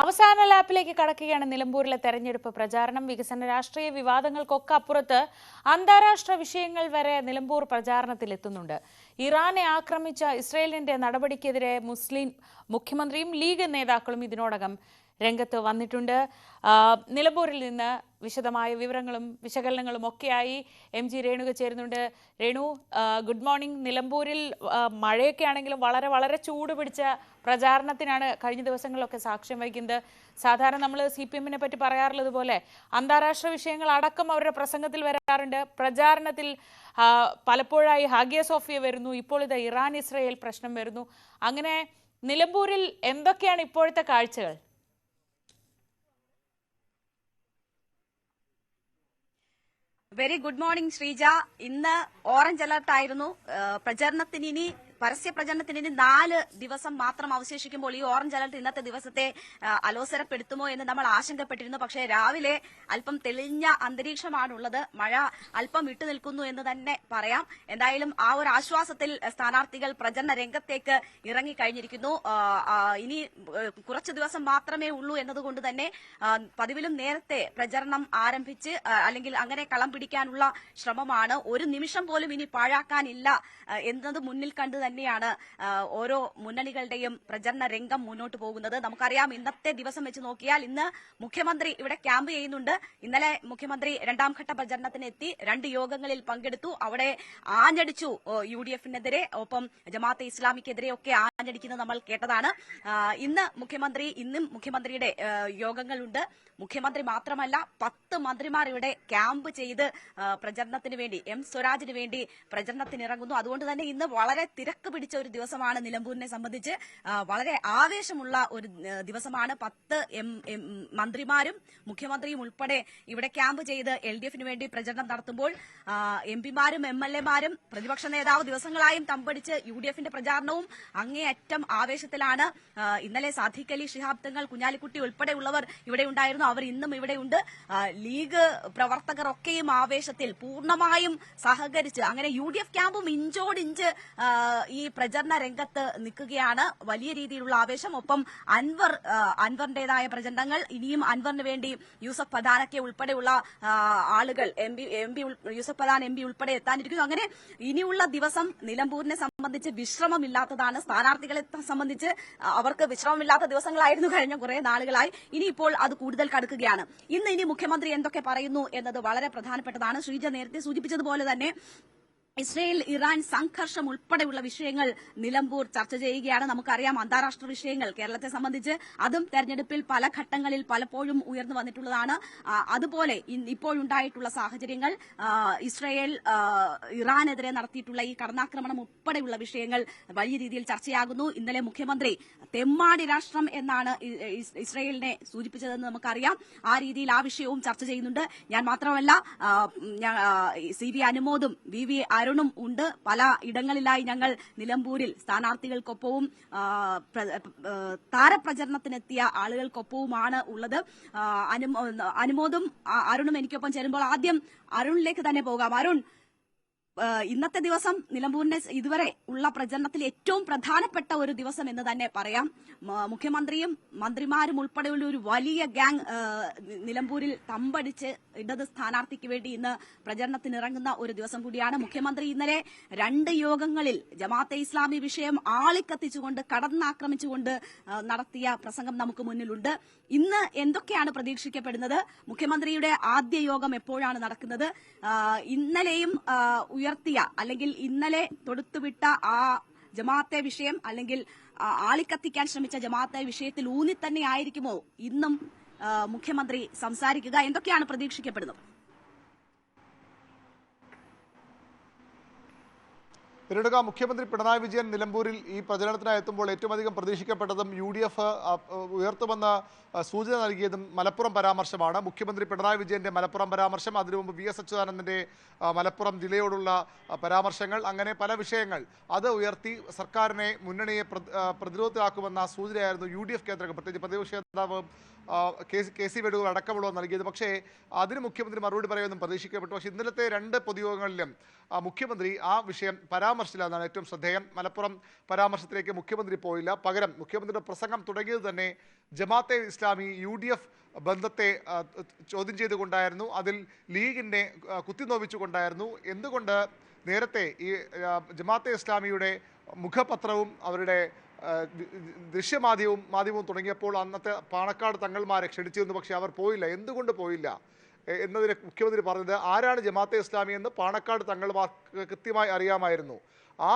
അവസാന ലാപ്പിലേക്ക് കടക്കുകയാണ് നിലമ്പൂരിലെ തെരഞ്ഞെടുപ്പ് പ്രചാരണം. വികസന രാഷ്ട്രീയ വിവാദങ്ങൾക്കൊക്കെ അപ്പുറത്ത് അന്താരാഷ്ട്ര വിഷയങ്ങൾ വരെ നിലമ്പൂർ പ്രചാരണത്തിൽ എത്തുന്നുണ്ട് ഇറാനെ ആക്രമിച്ച ഇസ്രയേലിന്റെ നടപടിക്കെതിരെ മുസ്ലിം മുഖ്യമന്ത്രിയും ലീഗ് നേതാക്കളും ഇതിനോടകം രംഗത്ത് വന്നിട്ടുണ്ട്. നിലമ്പൂരിൽ നിന്ന് വിശദമായ വിവരങ്ങളും വിശകലനങ്ങളും ഒക്കെയായി എം ജി രേണുക ചേരുന്നുണ്ട്. Renu good morning. നിലമ്പൂരിൽ മഴയൊക്കെ ആണെങ്കിലും വളരെ വളരെ ചൂട് പിടിച്ച പ്രചാരണത്തിനാണ് കഴിഞ്ഞ ദിവസങ്ങളിലൊക്കെ സാക്ഷ്യം വഹിക്കുന്നത്. സാധാരണ നമ്മൾ സി പി എമ്മിനെ പറ്റി പറയാറുള്ളത് പോലെ അന്താരാഷ്ട്ര വിഷയങ്ങൾ അടക്കം അവരുടെ പ്രസംഗത്തിൽ വരാറുണ്ട്. പ്രചാരണത്തിൽ പലപ്പോഴായി ഹാഗിയ സോഫിയ വരുന്നു. ഇപ്പോൾ ഇത് ഇറാൻ ഇസ്രയേൽ പ്രശ്നം വരുന്നു. അങ്ങനെ നിലമ്പൂരിൽ എന്തൊക്കെയാണ് ഇപ്പോഴത്തെ കാഴ്ചകൾ? Very good morning Sreeja. ഇന്ന് ഓറഞ്ച് അലർട്ട് ആയിരുന്നു. പ്രചരണത്തിന് ഇനി പരസ്യ പ്രചരണത്തിന് ഇനി നാല് ദിവസം മാത്രം അവശേഷിക്കുമ്പോൾ ഈ ഓറഞ്ച് അലർട്ട് ഇന്നത്തെ ദിവസത്തെ അലോസരപ്പെടുത്തുമോ എന്ന് നമ്മൾ ആശങ്കപ്പെട്ടിരുന്നു. പക്ഷേ രാവിലെ അല്പം തെളിഞ്ഞ അന്തരീക്ഷമാണുള്ളത്. മഴ അല്പം വിട്ടു നിൽക്കുന്നു എന്ന് തന്നെ പറയാം. എന്തായാലും ആ ഒരു ആശ്വാസത്തിൽ സ്ഥാനാർത്ഥികൾ പ്രചരണ രംഗത്തേക്ക് ഇറങ്ങിക്കഴിഞ്ഞിരിക്കുന്നു ഇനി കുറച്ചു ദിവസം മാത്രമേ ഉള്ളൂ എന്നതുകൊണ്ട് തന്നെ പതിവിലും നേരത്തെ പ്രചരണം ആരംഭിച്ച് അല്ലെങ്കിൽ അങ്ങനെ കളം പിടിക്കാനുള്ള ശ്രമമാണ്. ഒരു നിമിഷം പോലും ഇനി പാഴാക്കാനില്ല എന്നത് മുന്നിൽ കണ്ട് തന്നെയാണ് ഓരോ മുന്നണികളുടെയും പ്രചരണ രംഗം മുന്നോട്ട് പോകുന്നത്. നമുക്കറിയാം ഇന്നത്തെ ദിവസം വെച്ച് നോക്കിയാൽ ഇന്ന് മുഖ്യമന്ത്രി ഇവിടെ ക്യാമ്പ് ചെയ്യുന്നുണ്ട്. ഇന്നലെ മുഖ്യമന്ത്രി രണ്ടാം ഘട്ട പ്രചരണത്തിന് എത്തി രണ്ട് യോഗങ്ങളിൽ പങ്കെടുത്തു. അവിടെ ആഞ്ഞടിച്ചു യു ഡി എഫിനെതിരെ ഒപ്പം ജമാഅത്തെ ഇസ്ലാമിക്കെതിരെ ഒക്കെ ആഞ്ഞടിക്കുന്നത് നമ്മൾ കേട്ടതാണ്. ഇന്ന് മുഖ്യമന്ത്രി ഇന്നും മുഖ്യമന്ത്രിയുടെ യോഗങ്ങളുണ്ട്. മുഖ്യമന്ത്രി മാത്രമല്ല പത്ത് മന്ത്രിമാർ ഇവിടെ ക്യാമ്പ് ചെയ്ത് പ്രചരണത്തിന് വേണ്ടി എം. സ്വരാജിന് വേണ്ടി പ്രചരണത്തിനിറങ്ങുന്നു. അതുകൊണ്ട് തന്നെ ഇന്ന് വളരെ തിരക്ക് പിടിച്ച ഒരു ദിവസമാണ് നിലമ്പൂരിനെ സംബന്ധിച്ച്. വളരെ ആവേശമുള്ള ഒരു ദിവസമാണ്. പത്ത് മന്ത്രിമാരും മുഖ്യമന്ത്രിയും ഉൾപ്പെടെ ഇവിടെ ക്യാമ്പ് ചെയ്ത് എൽ ഡി എഫിന് വേണ്ടി പ്രചരണം നടത്തുമ്പോൾ എം പിമാരും എം എൽ എമാരും പ്രതിപക്ഷ നേതാവ് ദിവസങ്ങളായും തമ്പടിച്ച് യു ഡി എഫിന്റെ പ്രചാരണവും അങ്ങേയറ്റം ആവേശത്തിലാണ്. ഇന്നലെ സാധിക് അലി ഷിഹാബ് തങ്ങൾ കുഞ്ഞാലിക്കുട്ടി ഉൾപ്പെടെയുള്ളവർ ഇവിടെ ഉണ്ടായിരുന്നു. അവർ ഇന്നും ഇവിടെയുണ്ട് ലീഗ് പ്രവർത്തകർ ഒക്കെയും ആവേശത്തിൽ പൂർണമായും സഹകരിച്ച് അങ്ങനെ യു ഡി എഫ് ക്യാമ്പും ഇഞ്ചോടിഞ്ച് ഈ പ്രചരണ രംഗത്ത് നിൽക്കുകയാണ്. വലിയ രീതിയിലുള്ള ആവേശം. ഒപ്പം അൻവർ അൻവറിന്റേതായ പ്രചരണങ്ങൾ. ഇനിയും അൻവറിന് വേണ്ടി യൂസഫ് പദാനക്കെ ഉൾപ്പെടെയുള്ള ആളുകൾ M P M P Yusuf Pathan M P ഉൾപ്പെടെ എത്താനിരിക്കുന്നു. അങ്ങനെ ഇനിയുള്ള ദിവസം നിലമ്പൂരിനെ സംബന്ധിച്ച് വിശ്രമമില്ലാത്തതാണ്. സ്ഥാനാർത്ഥികളെ സംബന്ധിച്ച് അവർക്ക് വിശ്രമമില്ലാത്ത ദിവസങ്ങളായിരുന്നു കഴിഞ്ഞ കുറെ നാളുകളായി. ഇനിയിപ്പോൾ അത് കൂടുതൽ കടുക്കുകയാണ്. ഇന്ന് ഇനി മുഖ്യമന്ത്രി എന്തൊക്കെ പറയുന്നു എന്നത് വളരെ പ്രധാനപ്പെട്ടതാണ്. ശ്രീജ നേരത്തെ സൂചിപ്പിച്ചതുപോലെ തന്നെ ഇസ്രയേൽ ഇറാൻ സംഘർഷം ഉൾപ്പെടെയുള്ള വിഷയങ്ങൾ നിലമ്പൂർ ചർച്ച ചെയ്യുകയാണ്. നമുക്കറിയാം അന്താരാഷ്ട്ര വിഷയങ്ങൾ കേരളത്തെ സംബന്ധിച്ച് അതും തെരഞ്ഞെടുപ്പിൽ പല ഘട്ടങ്ങളിൽ പലപ്പോഴും ഉയർന്നു വന്നിട്ടുള്ളതാണ്. അതുപോലെ ഇപ്പോഴുണ്ടായിട്ടുള്ള സാഹചര്യങ്ങൾ ഇസ്രയേൽ ഇറാനെതിരെ നടത്തിയിട്ടുള്ള ഈ കടന്നാക്രമണം ഉൾപ്പെടെയുള്ള വിഷയങ്ങൾ വലിയ രീതിയിൽ ചർച്ചയാകുന്നു. ഇന്നലെ മുഖ്യമന്ത്രി തെമ്മാടി രാഷ്ട്രം എന്നാണ് ഇസ്രയേലിനെ സൂചിപ്പിച്ചതെന്ന് നമുക്കറിയാം. ആ രീതിയിൽ ആ വിഷയവും ചർച്ച ചെയ്യുന്നുണ്ട്. ഞാൻ മാത്രമല്ല സി വി അനുമോദും വി വി അരുണും ഉണ്ട്. പല ഇടങ്ങളിലായി ഞങ്ങൾ നിലമ്പൂരിൽ സ്ഥാനാർത്ഥികൾക്കൊപ്പവും താരപ്രചരണത്തിനെത്തിയ ആളുകൾക്കൊപ്പവുമാണ് ഉള്ളത്. അനുമോദം അരുണും എനിക്കൊപ്പം ചേരുമ്പോൾ ആദ്യം അരുണിലേക്ക് തന്നെ പോകാം. അരുൺ ഇന്നത്തെ ദിവസം നിലമ്പൂരിന്റെ ഇതുവരെ ഉള്ള പ്രചരണത്തിൽ ഏറ്റവും പ്രധാനപ്പെട്ട ഒരു ദിവസം എന്ന് തന്നെ പറയാം. മുഖ്യമന്ത്രിയും മന്ത്രിമാരും ഉൾപ്പെടെയുള്ള ഒരു വലിയ ഗ്യാങ് നിലമ്പൂരിൽ തമ്പടിച്ച് ഇടത് സ്ഥാനാർത്ഥിക്ക് വേണ്ടി ഇന്ന് പ്രചരണത്തിന് ഇറങ്ങുന്ന ഒരു ദിവസം കൂടിയാണ്. മുഖ്യമന്ത്രി ഇന്നലെ രണ്ട് യോഗങ്ങളിൽ ജമാഅത്തെ ഇസ്ലാമി വിഷയം ആളിക്കത്തിച്ചുകൊണ്ട് കടന്നാക്രമിച്ചുകൊണ്ട് നടത്തിയ പ്രസംഗം നമുക്ക് മുന്നിലുണ്ട്. ഇന്ന് എന്തൊക്കെയാണ് പ്രതീക്ഷിക്കപ്പെടുന്നത്? മുഖ്യമന്ത്രിയുടെ ആദ്യ യോഗം എപ്പോഴാണ് നടക്കുന്നത്? ഇന്നലെയും ഉയർത്തിയ അല്ലെങ്കിൽ ഇന്നലെ തൊടുത്തുവിട്ട ആ ജമാഅത്തെ വിഷയം അല്ലെങ്കിൽ ആളിക്കത്തിക്കാൻ ശ്രമിച്ച ജമാഅത്തെ വിഷയത്തിൽ ഊന്നി തന്നെ ആയിരിക്കുമോ ഇന്നും മുഖ്യമന്ത്രി സംസാരിക്കുക? എന്തൊക്കെയാണ് പ്രതീക്ഷിക്കപ്പെടുന്നത്? പിന്നീട് മുഖ്യമന്ത്രി പിണറായി വിജയൻ നിലമ്പൂരിൽ ഈ പ്രചരണത്തിനായി എത്തുമ്പോൾ ഏറ്റവും അധികം പ്രതീക്ഷിക്കപ്പെട്ടതും യു ഡി എഫ് ഉയർത്തുമെന്ന സൂചന നൽകിയതും മലപ്പുറം പരാമർശമാണ്. മുഖ്യമന്ത്രി പിണറായി വിജയന്റെ മലപ്പുറം പരാമർശം അതിനു മുമ്പ് വി എസ് അച്യുതാനന്ദന്റെ മലപ്പുറം ജില്ലയോടുള്ള പരാമർശങ്ങൾ അങ്ങനെ പല വിഷയങ്ങൾ. അത് ഉയർത്തി സർക്കാരിനെ മുന്നണിയെ പ്ര- പ്രതിരോധത്തിലാക്കുമെന്ന സൂചനയായിരുന്നു യു ഡി എഫ് കേന്ദ്രങ്ങൾ. പ്രത്യേകിച്ച് പ്രതിപക്ഷ നേതാവ് കെ സി- വേണുഗോപാൽ അടക്കമുള്ളവർ നൽകിയത്. പക്ഷേ അതിന് മുഖ്യമന്ത്രി മറുപടി പറയുമെന്നും പ്രതീക്ഷിക്കപ്പെട്ടു. പക്ഷേ ഇന്നലത്തെ രണ്ട് പൊതുയോഗങ്ങളിലും മുഖ്യമന്ത്രി ആ വിഷയം പരാമർശിച്ചു പരാമർശിച്ചില്ല എന്നാണ് ഏറ്റവും ശ്രദ്ധേയം. മലപ്പുറം പരാമർശത്തിലേക്ക് മുഖ്യമന്ത്രി പോയില്ല. പകരം മുഖ്യമന്ത്രിയുടെ പ്രസംഗം തുടങ്ങിയത് തന്നെ Jamaat-e Islami U D F ബന്ധത്തെ ചോദ്യം ചെയ്തുകൊണ്ടായിരുന്നു. അതിൽ ലീഗിനെ കുത്തിനോവിച്ചുകൊണ്ടായിരുന്നു. എന്തുകൊണ്ട് നേരത്തെ ഈ ജമാഅത്തെ ഇസ്ലാമിയുടെ മുഖപത്രവും അവരുടെ ദൃശ്യമാധ്യമവും മാധ്യമവും തുടങ്ങിയപ്പോൾ അന്നത്തെ പാണക്കാട് തങ്ങൾമാരെ ക്ഷണിച്ചിരുന്നു പക്ഷേ അവർ പോയില്ല. എന്തുകൊണ്ട് പോയില്ല? എന്നതിനെ മുഖ്യമന്ത്രി പറഞ്ഞത് ആരാണ് ജമാഅത്തെ ഇസ്ലാമി എന്ന് പാണക്കാട് തങ്ങൾമാർ കൃത്യമായി അറിയാമായിരുന്നു. ആ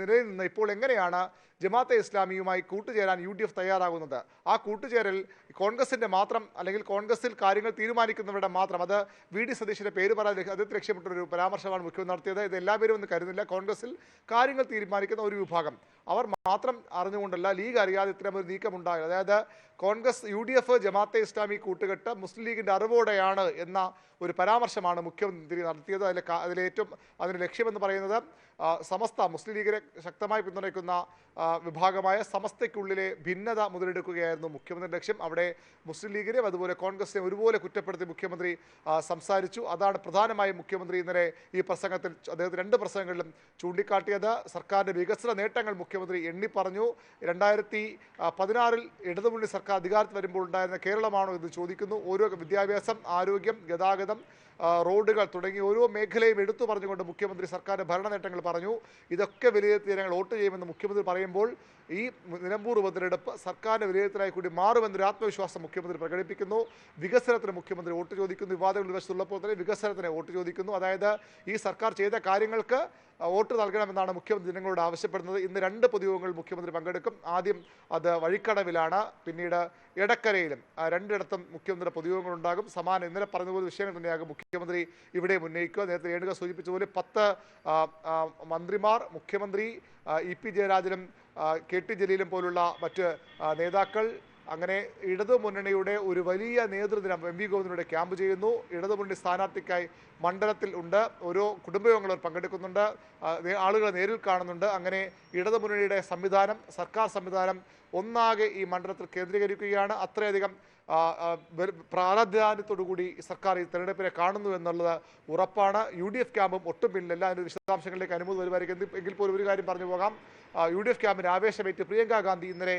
നിലയിൽ നിന്ന് ഇപ്പോൾ എങ്ങനെയാണ് ജമാഅത്തെ ഇസ്ലാമിയുമായി കൂട്ടുചേരാൻ യു ഡി എഫ് തയ്യാറാകുന്നത്? ആ കൂട്ടുചേരൽ കോൺഗ്രസിന്റെ മാത്രം അല്ലെങ്കിൽ കോൺഗ്രസിൽ കാര്യങ്ങൾ തീരുമാനിക്കുന്നവരുടെ മാത്രം. അത് വി ഡി സതീശിന്റെ പേര് പറയാതെ അദ്ദേഹത്തെ ഒരു പരാമർശമാണ് മുഖ്യമന്ത്രി നടത്തിയത്. ഇത് എല്ലാവരും കരുതുന്നില്ല. കോൺഗ്രസിൽ കാര്യങ്ങൾ തീരുമാനിക്കുന്ന ഒരു വിഭാഗം. അവർ മാത്രം അറിഞ്ഞുകൊണ്ടല്ല ലീഗ് അറിയാതെ ഇത്തരം ഒരു നീക്കം ഉണ്ടായത് അതായത് Congress U D F Jamaat-e Islami കൂട്ടുകെട്ട് മുസ്ലിം ലീഗിന്റെ അറിവോടെയാണ് എന്ന ഒരു പരാമർശമാണ് മുഖ്യമന്ത്രി നടത്തിയത്. അതിലെ അതിലേറ്റവും അതിന്റെ ലക്ഷ്യമെന്ന് പറയുന്നത് സമസ്ത മുസ്ലിം ലീഗിനെ ശക്തമായി പിന്തുണയ്ക്കുന്ന വിഭാഗമായ സമസ്തയ്ക്കുള്ളിലെ ഭിന്നത മുതലെടുക്കുകയായിരുന്നു മുഖ്യമന്ത്രി ലക്ഷ്യം. അവിടെ മുസ്ലിം ലീഗിനെയും അതുപോലെ കോൺഗ്രസിനെ ഒരുപോലെ കുറ്റപ്പെടുത്തി മുഖ്യമന്ത്രി സംസാരിച്ചു. അതാണ് പ്രധാനമായും മുഖ്യമന്ത്രി ഇന്നലെ ഈ പ്രസംഗത്തിൽ അദ്ദേഹത്തിന് രണ്ട് പ്രസംഗങ്ങളിലും ചൂണ്ടിക്കാട്ടിയത്. സർക്കാരിന്റെ വികസന നേട്ടങ്ങൾ മുഖ്യമന്ത്രി എണ്ണി പറഞ്ഞു. രണ്ടായിരത്തി പതിനാറിൽ ഇടതുമുന്നണി സർക്കാർ അധികാരത്തിൽ വരുമ്പോൾ ഉണ്ടായിരുന്ന കേരളമാണോ എന്ന് ചോദിക്കുന്നു. ഓരോ വിദ്യാഭ്യാസം ആരോഗ്യം ഗതാഗതം റോഡുകൾ തുടങ്ങി ഓരോ മേഖലയും എടുത്തു പറഞ്ഞുകൊണ്ട് മുഖ്യമന്ത്രി സർക്കാരിന്റെ ഭരണ നേട്ടങ്ങൾ പറഞ്ഞു. ഇതൊക്കെ വിലയിരുത്തി ഞങ്ങൾ വോട്ട് ചെയ്യുമെന്ന് മുഖ്യമന്ത്രി പറയുമ്പോൾ ഈ നിലമ്പൂർ ഉപതെരഞ്ഞെടുപ്പ് സർക്കാരിന്റെ വിലയിരുത്തലായി കൂടി മാറുമെന്നൊരു ആത്മവിശ്വാസം മുഖ്യമന്ത്രി പ്രകടിപ്പിക്കുന്നു. വികസനത്തിന് മുഖ്യമന്ത്രി വോട്ട് ചോദിക്കുന്നു. വിവാദങ്ങൾ വശത്തുള്ളപ്പോൾ തന്നെ വികസനത്തിന് വോട്ട് ചോദിക്കുന്നു. അതായത് ഈ സർക്കാർ ചെയ്ത കാര്യങ്ങൾക്ക് വോട്ട് നൽകണമെന്നാണ് മുഖ്യമന്ത്രി ജനങ്ങളോട് ആവശ്യപ്പെടുന്നത്. ഇന്ന് രണ്ട് പൊതുയോഗങ്ങൾ മുഖ്യമന്ത്രി പങ്കെടുക്കും. ആദ്യം അത് വഴിക്കടവിലാണ് പിന്നീട് എടക്കരയിലും. രണ്ടിടത്തും മുഖ്യമന്ത്രിയുടെ പൊതുയോഗങ്ങളുണ്ടാകും. സമാന ഇന്നലെ പറഞ്ഞതുപോലെ വിഷയങ്ങൾ തന്നെയാകും മുഖ്യമന്ത്രി ഇവിടെ ഉന്നയിക്കുക നേരത്തെ രേണുക സൂചിപ്പിച്ചതുപോലെ പത്ത് മന്ത്രിമാർ മുഖ്യമന്ത്രി ഇ പി ജയരാജനും കെ ടി ജലീലും പോലുള്ള മറ്റ് നേതാക്കൾ അങ്ങനെ ഇടതു മുന്നണിയുടെ ഒരു വലിയ നേതൃദിനം എം വി ഗോവിന്ദനോട് ക്യാമ്പ് ചെയ്യുന്നു. ഇടതു മുന്നണി സ്ഥാനാർത്ഥിക്കായി മണ്ഡലത്തിൽ ഉണ്ട്. ഓരോ കുടുംബയോഗങ്ങൾ അവർ പങ്കെടുക്കുന്നുണ്ട്. ആളുകളെ നേരിൽ കാണുന്നുണ്ട്. അങ്ങനെ ഇടതു മുന്നണിയുടെ സംവിധാനം സർക്കാർ സംവിധാനം ഒന്നാകെ ഈ മണ്ഡലത്തിൽ കേന്ദ്രീകരിക്കുകയാണ്. അത്രയധികം പ്രാധാന്യത്തോടുകൂടി സർക്കാർ ഈ തെരഞ്ഞെടുപ്പിനെ കാണുന്നു എന്നുള്ളത് ഉറപ്പാണ്. യു ഡി എഫ് ക്യാമ്പും ഒട്ടും പിന്നിലല്ല അതിന്റെ വിശദാംശങ്ങളിലേക്ക് അനുമതി വരുമായിരിക്കും എങ്കിൽ പോലും ഒരു കാര്യം പറഞ്ഞു പോകാം. യു ഡി എഫ് ക്യാമ്പിന് ആവേശമേറ്റ് പ്രിയങ്ക ഗാന്ധി ഇന്നലെ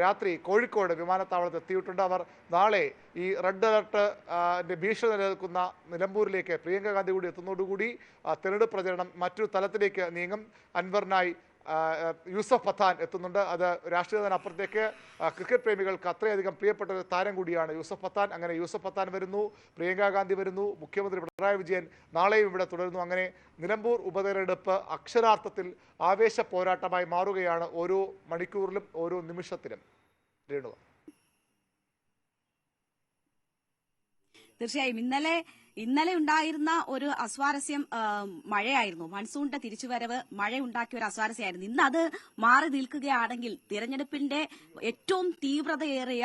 രാത്രി കോഴിക്കോട് വിമാനത്താവളത്തിൽ എത്തിയിട്ടുണ്ട്. അവർ നാളെ ഈ റെഡ് അലർട്ട് ഭീഷണി നിലനിൽക്കുന്ന നിലമ്പൂരിലേക്ക് പ്രിയങ്ക ഗാന്ധി കൂടി എത്തുന്നതോടുകൂടി തെരഞ്ഞെടുപ്പ് പ്രചരണം മറ്റൊരു തലത്തിലേക്ക് നീങ്ങും. അൻവറിനായി യൂസഫ് പത്താൻ എത്തുന്നുണ്ട്. അത് രാഷ്ട്രീയത്തിനപ്പുറത്തേക്ക് ക്രിക്കറ്റ് പ്രേമികൾക്ക് അത്രയധികം പ്രിയപ്പെട്ട ഒരു താരം കൂടിയാണ് യൂസഫ് പത്താൻ. അങ്ങനെ യൂസഫ് പത്താൻ വരുന്നു പ്രിയങ്കാ ഗാന്ധി വരുന്നു മുഖ്യമന്ത്രി പിണറായി വിജയൻ നാളെയും ഇവിടെ തുടരുന്നു. അങ്ങനെ നിലമ്പൂർ ഉപതെരഞ്ഞെടുപ്പ് അക്ഷരാർത്ഥത്തിൽ ആവേശ പോരാട്ടമായി മാറുകയാണ് ഓരോ മണിക്കൂറിലും ഓരോ നിമിഷത്തിലും. തീർച്ചയായും. ഇന്നലെ ഇന്നലെ ഉണ്ടായിരുന്ന ഒരു അസ്വാരസ്യം മഴയായിരുന്നു. മൺസൂണിന്റെ തിരിച്ചുവരവ് മഴ ഉണ്ടാക്കിയ ഒരു അസ്വാരസ്യമായിരുന്നു. ഇന്ന് അത് മാറി നിൽക്കുകയാണെങ്കിൽ തിരഞ്ഞെടുപ്പിന്റെ ഏറ്റവും തീവ്രതയേറിയ